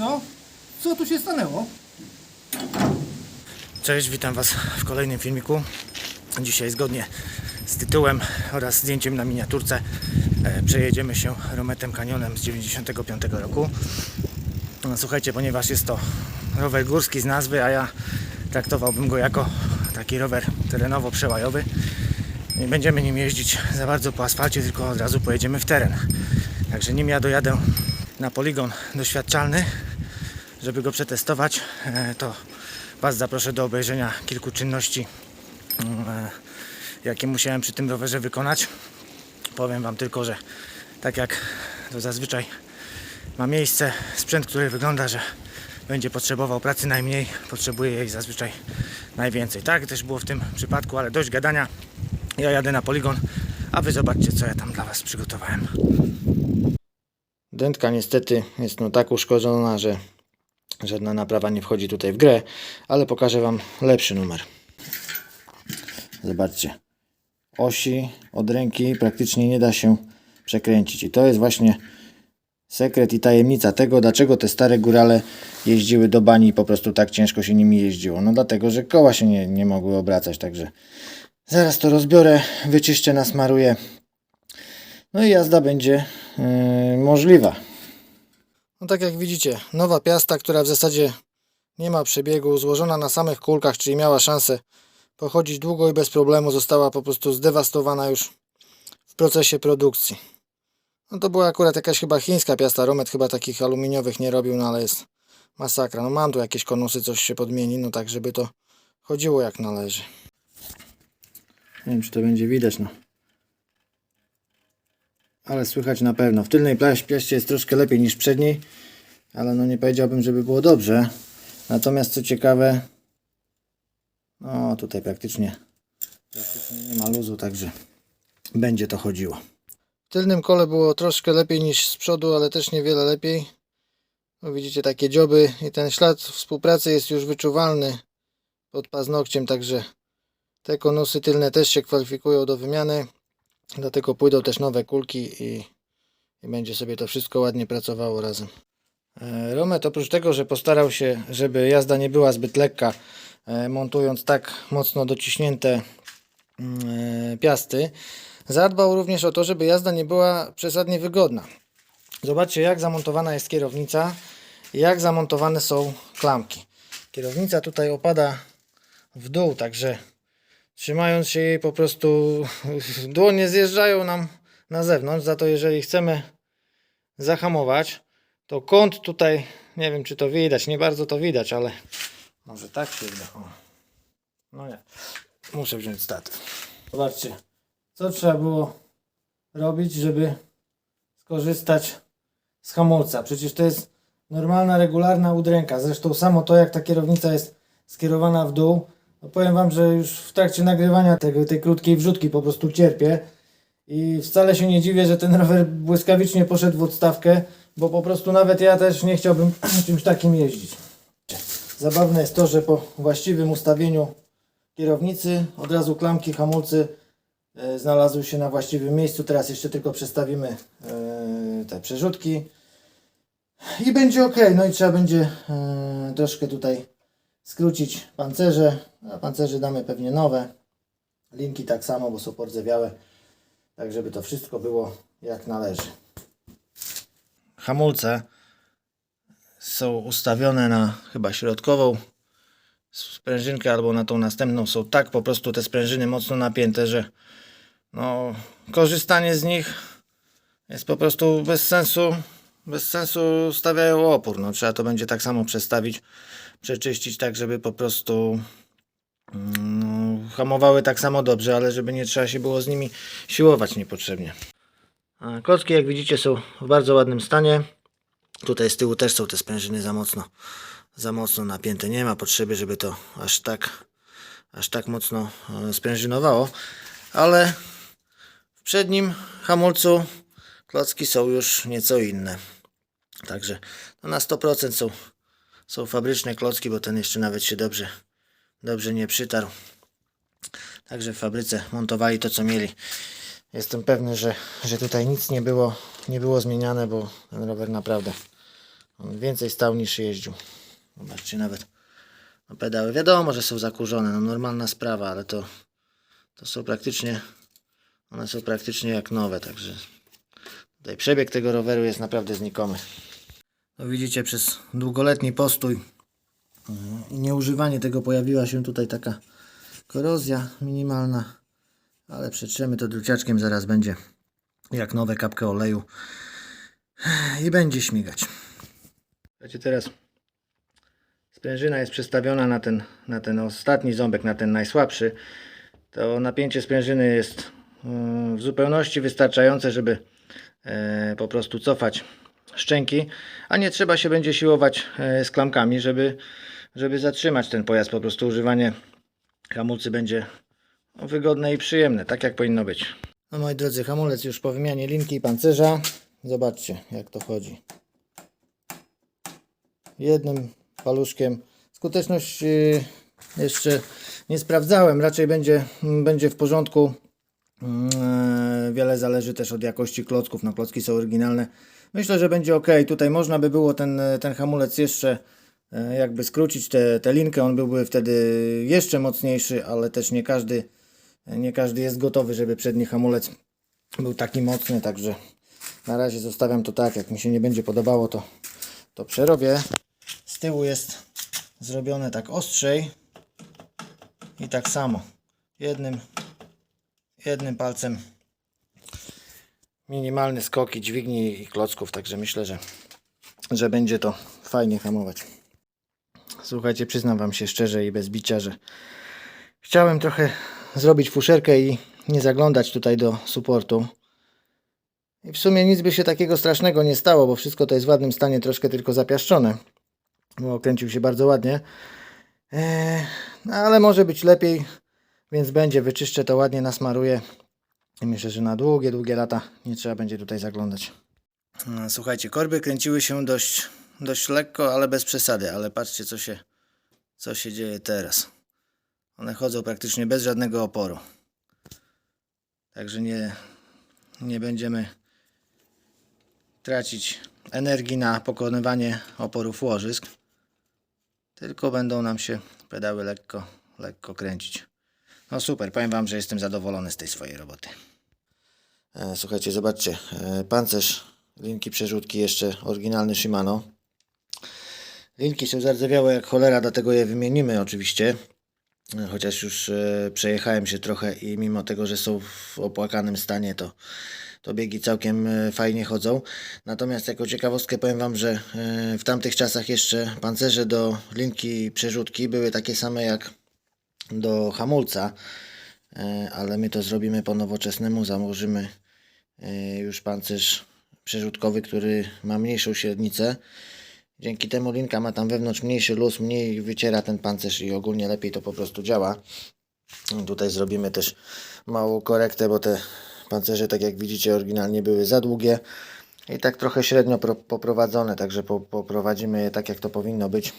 Co? Co tu się stanęło? Cześć, witam Was w kolejnym filmiku. Dzisiaj zgodnie z tytułem oraz zdjęciem na miniaturce e, przejedziemy się Rometem Canyonem z 95 roku. No, słuchajcie, ponieważ jest to rower górski z nazwy, a ja traktowałbym go jako taki rower terenowo-przełajowy. Nie będziemy nim jeździć za bardzo po asfalcie, tylko od razu pojedziemy w teren. Także nim ja dojadę na poligon doświadczalny, żeby go przetestować, e, to Was zaproszę do obejrzenia kilku czynności, mm, e, jakie musiałem przy tym rowerze wykonać. Powiem Wam tylko, że tak jak to zazwyczaj ma miejsce, sprzęt, który wygląda, że będzie potrzebował pracy najmniej, potrzebuje jej zazwyczaj najwięcej. Tak też było w tym przypadku, ale dość gadania. Ja jadę na poligon, a Wy zobaczcie, co ja tam dla Was przygotowałem. Dętka niestety jest no tak uszkodzona, że Żadna naprawa nie wchodzi tutaj w grę, ale pokażę Wam lepszy numer. Zobaczcie. Osi od ręki praktycznie nie da się przekręcić. I to jest właśnie sekret i tajemnica tego, dlaczego te stare górale jeździły do bani i po prostu tak ciężko się nimi jeździło. No dlatego, że koła się nie, nie mogły obracać, także zaraz to rozbiorę, wyczyszczę, nasmaruję. No i jazda będzie yy, możliwa. No tak jak widzicie, nowa piasta, która w zasadzie nie ma przebiegu, złożona na samych kulkach, czyli miała szansę pochodzić długo i bez problemu, została po prostu zdewastowana już w procesie produkcji. No to była akurat jakaś chyba chińska piasta, Romet chyba takich aluminiowych nie robił, no ale jest masakra. No mam tu jakieś konusy, coś się podmieni, no tak żeby to chodziło jak należy. Nie wiem czy to będzie widać, no. Ale słychać na pewno. W tylnej piaście jest troszkę lepiej niż przedniej, ale no nie powiedziałbym, żeby było dobrze. Natomiast co ciekawe, no tutaj praktycznie, praktycznie nie ma luzu, także będzie to chodziło. W tylnym kole było troszkę lepiej niż z przodu, ale też niewiele lepiej. No widzicie takie dzioby i ten ślad współpracy jest już wyczuwalny pod paznokciem, także te konusy tylne też się kwalifikują do wymiany. Dlatego pójdą też nowe kulki i, i będzie sobie to wszystko ładnie pracowało razem. E, Romet oprócz tego, że postarał się, żeby jazda nie była zbyt lekka, e, montując tak mocno dociśnięte mm, e, piasty, zadbał również o to, żeby jazda nie była przesadnie wygodna. Zobaczcie jak zamontowana jest kierownica jak zamontowane są klamki. Kierownica tutaj opada w dół, także trzymając się jej po prostu dłonie zjeżdżają nam na zewnątrz. Za to jeżeli chcemy zahamować, to kąt tutaj, nie wiem czy to widać, nie bardzo to widać, ale może tak się uda. No nie, muszę wziąć statyw. Zobaczcie, co trzeba było robić, żeby skorzystać z hamulca. Przecież to jest normalna, regularna udręka. Zresztą samo to, jak ta kierownica jest skierowana w dół, no powiem Wam, że już w trakcie nagrywania tego, tej krótkiej wrzutki po prostu cierpię i wcale się nie dziwię, że ten rower błyskawicznie poszedł w odstawkę, bo po prostu nawet ja też nie chciałbym czymś takim jeździć. Zabawne jest to, że po właściwym ustawieniu kierownicy od razu klamki, hamulcy e, znalazły się na właściwym miejscu. Teraz jeszcze tylko przestawimy e, te przerzutki i będzie ok. No i trzeba będzie e, troszkę tutaj skrócić pancerze. A pancerze damy pewnie nowe. Linki tak samo, bo są pordzewiałe. Tak, żeby to wszystko było jak należy. Hamulce są ustawione na chyba środkową sprężynkę albo na tą następną. Są tak po prostu te sprężyny mocno napięte, że no, korzystanie z nich jest po prostu bez sensu. Bez sensu stawiają opór. No, trzeba to będzie tak samo przestawić, przeczyścić tak, żeby po prostu no, hamowały tak samo dobrze, ale żeby nie trzeba się było z nimi siłować niepotrzebnie. Klocki, jak widzicie, są w bardzo ładnym stanie. Tutaj z tyłu też są te sprężyny za mocno, za mocno napięte. Nie ma potrzeby, żeby to aż tak, aż tak mocno e, sprężynowało, ale w przednim hamulcu klocki są już nieco inne. Także no na 100% są, są fabryczne klocki, bo ten jeszcze nawet się dobrze, dobrze nie przytarł. Także w fabryce montowali to, co mieli. Jestem pewny, że, że tutaj nic nie było, nie było zmieniane, bo ten rower naprawdę więcej stał niż jeździł. Zobaczcie nawet no pedały. Wiadomo, że są zakurzone, no normalna sprawa, ale to, to są praktycznie one są praktycznie jak nowe, także tutaj przebieg tego roweru jest naprawdę znikomy. No widzicie, przez długoletni postój yy, i nieużywanie tego pojawiła się tutaj taka korozja minimalna, ale przetrzemy to druciaczkiem, zaraz będzie jak nowe kapkę oleju i będzie śmigać. Słuchajcie, teraz sprężyna jest przestawiona na ten, na ten ostatni ząbek, na ten najsłabszy. To napięcie sprężyny jest yy, w zupełności wystarczające, żeby e, po prostu cofać szczęki, a nie trzeba się będzie siłować e, z klamkami, żeby, żeby zatrzymać ten pojazd. Po prostu używanie hamulcy będzie no, wygodne i przyjemne, tak jak powinno być. No moi drodzy, hamulec już po wymianie linki i pancerza. Zobaczcie jak to chodzi. Jednym paluszkiem. Skuteczność yy, jeszcze nie sprawdzałem, raczej będzie, będzie w porządku. Yy, Wiele zależy też od jakości klocków. No klocki są oryginalne. Myślę, że będzie ok. Tutaj można by było ten, ten hamulec jeszcze e, jakby skrócić tę tę linkę. On byłby wtedy jeszcze mocniejszy, ale też nie każdy, nie każdy jest gotowy, żeby przedni hamulec był taki mocny. Także na razie zostawiam to tak. Jak mi się nie będzie podobało, to, to przerobię. Z tyłu jest zrobione tak ostrzej i tak samo. Jednym, jednym palcem minimalny skoki dźwigni i klocków, także myślę, że, że będzie to fajnie hamować. Słuchajcie, przyznam Wam się szczerze i bez bicia, że chciałem trochę zrobić fuszerkę i nie zaglądać tutaj do supportu. I w sumie nic by się takiego strasznego nie stało, bo wszystko to jest w ładnym stanie, troszkę tylko zapiaszczone. Bo okręcił się bardzo ładnie. Eee, no ale może być lepiej, więc będzie. Wyczyszczę to ładnie, nasmaruję. Myślę, że na długie, długie lata nie trzeba będzie tutaj zaglądać. Słuchajcie, korby kręciły się dość, dość lekko, ale bez przesady. Ale patrzcie, co się, co się dzieje teraz. One chodzą praktycznie bez żadnego oporu. Także nie, nie będziemy tracić energii na pokonywanie oporów łożysk. Tylko będą nam się pedały lekko, lekko kręcić. No super, powiem Wam, że jestem zadowolony z tej swojej roboty. E, Słuchajcie, zobaczcie, e, pancerz linki przerzutki jeszcze oryginalny Shimano. Linki są zardzewiałe jak cholera, dlatego je wymienimy oczywiście. E, Chociaż już e, przejechałem się trochę i mimo tego, że są w opłakanym stanie, to, to biegi całkiem e, fajnie chodzą. Natomiast jako ciekawostkę powiem Wam, że e, w tamtych czasach jeszcze pancerze do linki przerzutki były takie same jak do hamulca, e, ale my to zrobimy po nowoczesnemu, założymy e, już pancerz przerzutkowy, który ma mniejszą średnicę. Dzięki temu linka ma tam wewnątrz mniejszy luz, mniej wyciera ten pancerz i ogólnie lepiej to po prostu działa. Tutaj zrobimy też małą korektę, bo te pancerze, tak jak widzicie, oryginalnie były za długie i tak trochę średnio pro- poprowadzone, także po, poprowadzimy je tak, jak to powinno być,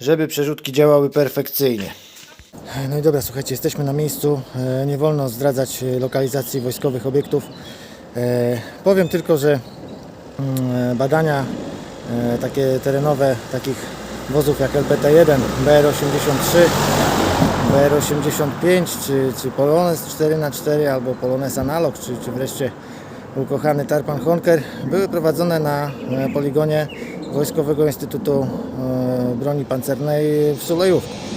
żeby przerzutki działały perfekcyjnie. No i dobra, słuchajcie, jesteśmy na miejscu. E, Nie wolno zdradzać e, lokalizacji wojskowych obiektów. E, Powiem tylko, że mm, badania takie terenowe takich wozów jak LPT-1, BR-83, BR-85 czy, czy Polones 4x4 albo Polones Analog czy, czy wreszcie ukochany Tarpan Honker były prowadzone na poligonie Wojskowego Instytutu Broni Pancernej w Sulejówku.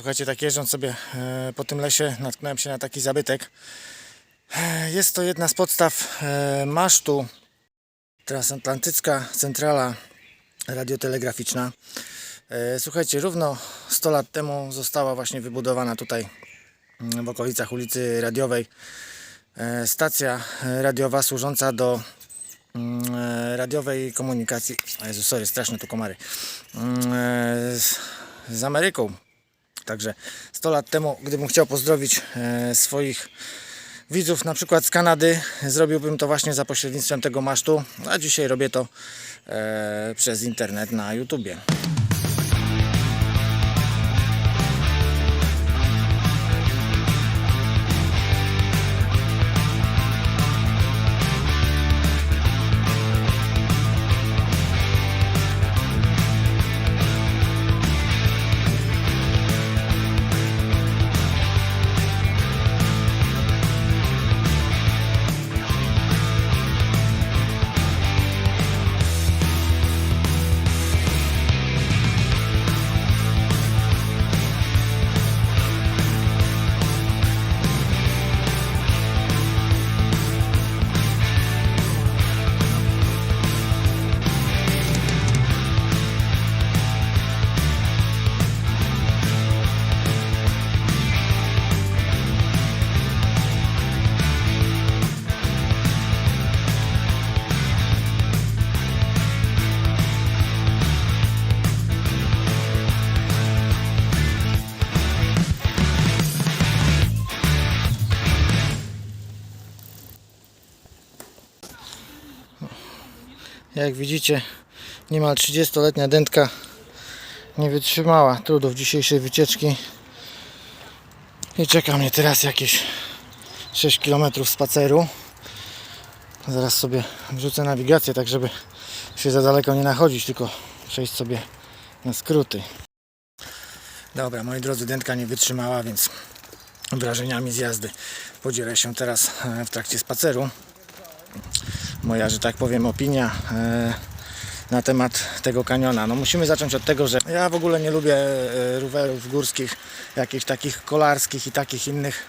Słuchajcie, tak jeżdżąc sobie e, po tym lesie, natknąłem się na taki zabytek. E, Jest to jedna z podstaw e, masztu transatlantycka centrala radiotelegraficzna. Słuchajcie, równo 100 lat temu została właśnie wybudowana tutaj mm, w okolicach ulicy Radiowej stacja radiowa służąca do mm, radiowej komunikacji. O Jezu, sorry, straszne tu komary. Mm, z Ameryką. Także 100 lat temu, gdybym chciał pozdrowić e, swoich widzów, na przykład z Kanady, zrobiłbym to właśnie za pośrednictwem tego masztu, a dzisiaj robię to e, przez internet na YouTubie. Jak widzicie, niemal 30-letnia dętka nie wytrzymała trudów dzisiejszej wycieczki i czeka mnie teraz jakieś 6 km spaceru. Zaraz sobie wrzucę nawigację, tak żeby się za daleko nie nachodzić, tylko przejść sobie na skróty. Dobra, moi drodzy, dętka nie wytrzymała, więc wrażeniami z jazdy podzielę się teraz e, w trakcie spaceru moja, że tak powiem, opinia e, na temat tego kaniona. No musimy zacząć od tego, że ja w ogóle nie lubię e, rowerów górskich, jakichś takich kolarskich i takich innych.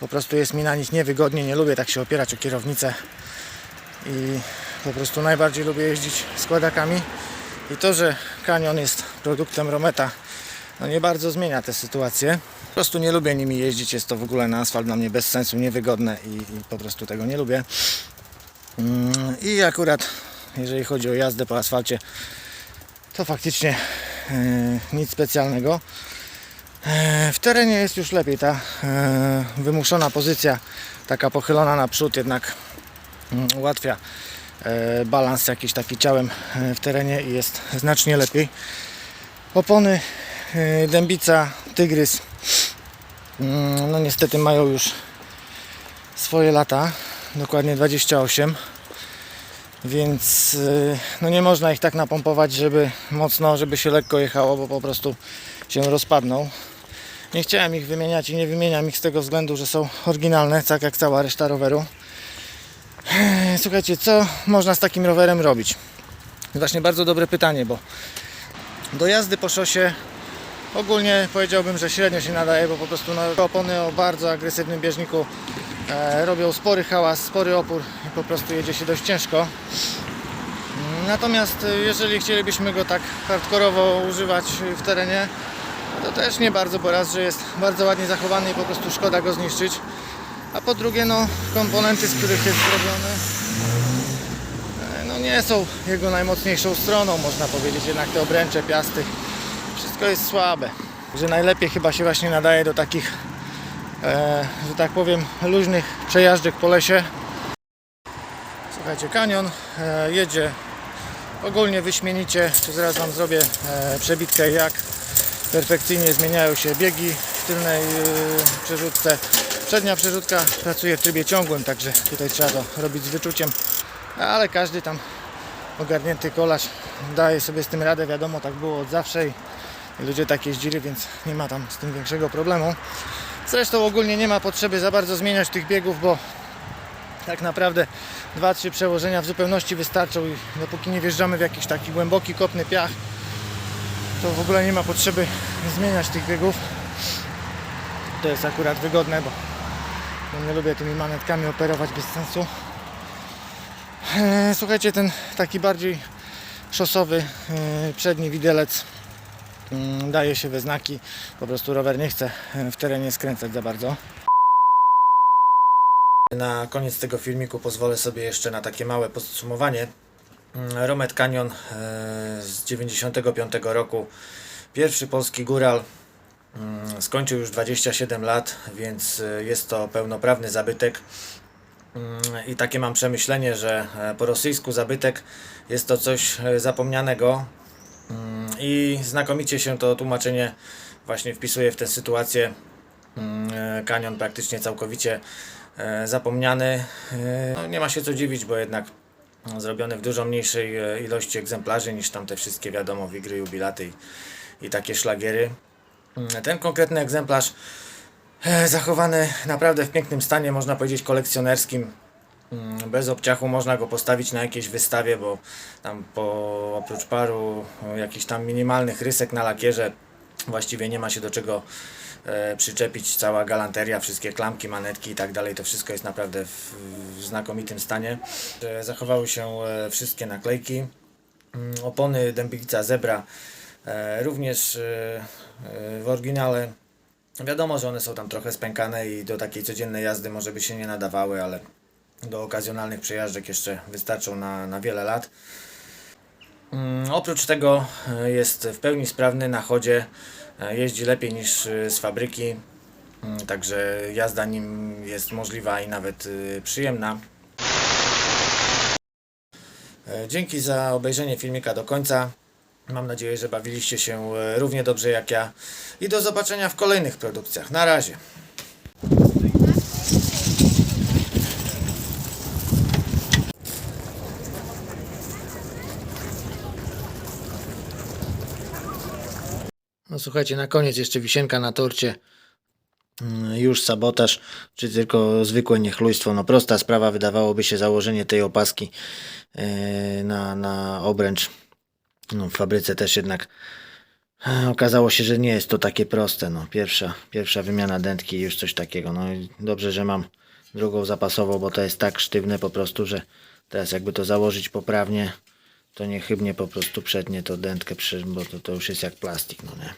Po prostu jest mi na nich niewygodnie, nie lubię tak się opierać o kierownicę i po prostu najbardziej lubię jeździć składakami. I to, że kanion jest produktem Rometa, no nie bardzo zmienia tę sytuację. Po prostu nie lubię nimi jeździć, jest to w ogóle na asfalt dla mnie bez sensu, niewygodne i, i po prostu tego nie lubię. Mm, I akurat jeżeli chodzi o jazdę po asfalcie, to faktycznie e, nic specjalnego. E, w terenie jest już lepiej. Ta e, wymuszona pozycja, taka pochylona naprzód, jednak mm, ułatwia balans jakiś taki ciałem w terenie i jest znacznie lepiej. Opony Dębica, Tygrys, mm, no niestety mają już swoje lata, dokładnie 28 więc y, no nie można ich tak napompować, żeby mocno, żeby się lekko jechało, bo po prostu się rozpadną. Nie chciałem ich wymieniać i nie wymieniam ich z tego względu, że są oryginalne, tak jak cała reszta roweru. Słuchajcie, co można z takim rowerem robić? Właśnie bardzo dobre pytanie, bo do jazdy po szosie ogólnie powiedziałbym, że średnio się nadaje, bo po prostu no, opony o bardzo agresywnym bieżniku robią spory hałas, spory opór i po prostu jedzie się dość ciężko. Natomiast e, jeżeli chcielibyśmy go tak hardkorowo używać w terenie, to też nie bardzo, bo raz, że jest bardzo ładnie zachowany i po prostu szkoda go zniszczyć. A po drugie, no komponenty, z których jest zrobiony, e, no nie są jego najmocniejszą stroną, można powiedzieć. Jednak te obręcze, piasty, wszystko jest słabe. Że najlepiej chyba się właśnie nadaje do takich e, że tak powiem, luźnych przejażdżek po lesie. Słuchajcie, kanion e, jedzie ogólnie wyśmienicie. Zaraz Wam zrobię e, przebitkę, jak perfekcyjnie zmieniają się biegi w tylnej e, przerzutce. Przednia przerzutka pracuje w trybie ciągłym, także tutaj trzeba to robić z wyczuciem, ale każdy tam ogarnięty kolarz daje sobie z tym radę, wiadomo, tak było od zawsze i ludzie tak jeździli, więc nie ma tam z tym większego problemu. Zresztą ogólnie nie ma potrzeby za bardzo zmieniać tych biegów, bo tak naprawdę 2-3 przełożenia w zupełności wystarczą i dopóki nie wjeżdżamy w jakiś taki głęboki, kopny piach, to w ogóle nie ma potrzeby zmieniać tych biegów. to jest akurat wygodne, bo bo nie lubię tymi manetkami operować bez sensu. E, Słuchajcie, ten taki bardziej szosowy e, przedni widelec daje się we znaki. Po prostu rower nie chce e, w terenie skręcać za bardzo. Na koniec tego filmiku pozwolę sobie jeszcze na takie małe podsumowanie. Mm, Romet Canyon e, z 95 roku. Pierwszy polski góral. Mm, Skończył już 27 lat, więc e, jest to pełnoprawny zabytek. Mm, I takie mam przemyślenie, że po rosyjsku zabytek jest to coś zapomnianego. Mm, I znakomicie się to tłumaczenie właśnie wpisuje w tę sytuację. Mm, e, Kanion praktycznie całkowicie e, zapomniany. E, No, nie ma się co dziwić, bo jednak zrobiony w dużo mniejszej ilości egzemplarzy niż tam te wszystkie wiadomo wigry, jubilaty i, i takie szlagiery. Mm, Ten konkretny egzemplarz zachowany naprawdę w pięknym stanie, można powiedzieć kolekcjonerskim. Mm, Bez obciachu można go postawić na jakiejś wystawie, bo tam po, oprócz paru e, jakichś tam minimalnych rysek na lakierze właściwie nie ma się do czego e, przyczepić. Cała galanteria, wszystkie klamki, manetki i tak dalej, to wszystko jest naprawdę w, w znakomitym stanie. E, zachowały się e, wszystkie naklejki. Mm, Opony Dębica Zebra e, również e, e, w oryginale. Wiadomo, że one są tam trochę spękane i do takiej codziennej jazdy może by się nie nadawały, ale do okazjonalnych przejażdżek jeszcze wystarczą na, na wiele lat. Mm, Oprócz tego e, jest w pełni sprawny na chodzie, e, jeździ lepiej niż e, z fabryki, Mm, także jazda nim jest możliwa i nawet przyjemna. Dzięki za obejrzenie filmika do końca. Mam nadzieję, że bawiliście się równie dobrze jak ja i do zobaczenia w kolejnych produkcjach. Na razie. No słuchajcie, na koniec jeszcze wisienka na torcie. Mm, Już sabotaż, czy tylko zwykłe niechlujstwo. No prosta sprawa, wydawałoby się założenie tej opaski e, na, na obręcz. No, w fabryce też jednak e, okazało się, że nie jest to takie proste. No, pierwsza, pierwsza wymiana dętki już coś takiego. No dobrze, że mam drugą zapasową, bo to jest tak sztywne po prostu, że teraz jakby to założyć poprawnie, to niechybnie po prostu przednie to dętkę, bo to, to już jest jak plastik, no nie.